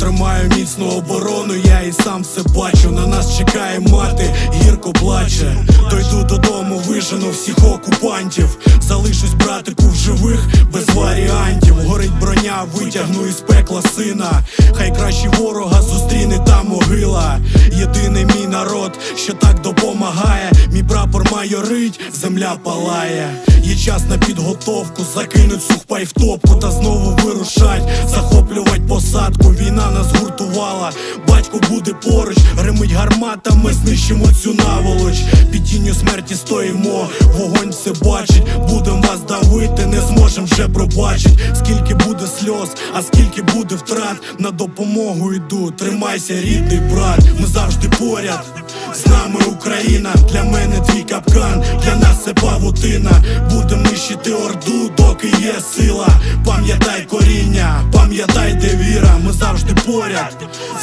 Тримаю міцну оборону, я і сам все бачу. На нас чекає мати, гірко плаче. Дойду додому, вижену всіх окупантів. Залишусь братику в живих без варіантів. Горить броня, витягну із пекла сина. Хай краще ворога зустріне та могила. Єдиний мій народ, що так допомагає. Мій прапор майорить, земля палає. Є час на підготовку, закинуть сухпай в топку та знову вирушать, захоплювать посадку. Війна нас гуртувала, батько буде поруч, гримить гармата, ми знищимо цю наволоч. Під тінню смерті стоїмо, вогонь все бачить, будем вас давити, не зможем вже пробачить. Скільки буде сльоз, а скільки буде втрат, на допомогу йду. Тримайся, рідний брат, ми завжди поряд. З нами Україна, для мене твій капкан, для нас це павутина. Будем нищити орду, доки є сила. Пам'ятай коріння, пам'ятай, де віра, ми завжди поряд.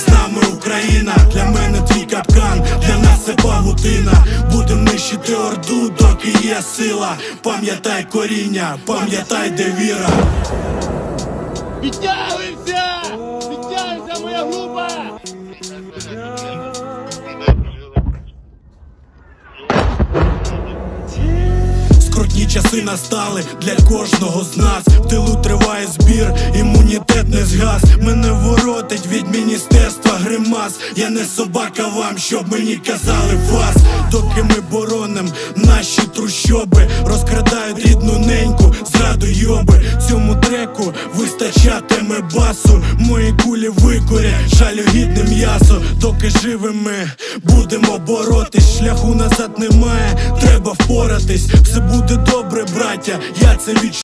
З нами Україна, для мене твій капкан, для нас це павутина. Будем нищити орду, доки є сила. Пам'ятай коріння, пам'ятай, де віра. Скрутні часи настали для кожного з нас. В тилу триває збір, імунітет не згас. Мене воротить від міністерства гримас. Я не собака вам, щоб мені казали вас. Доки ми бороним наші трущоби, розкрадають рідну неньку, Мої кулі викурять, жалюгідне м'ясо. Доки живими будемо боротись, шляху назад немає, треба впоратись. Все буде добре, браття, я це відчуваю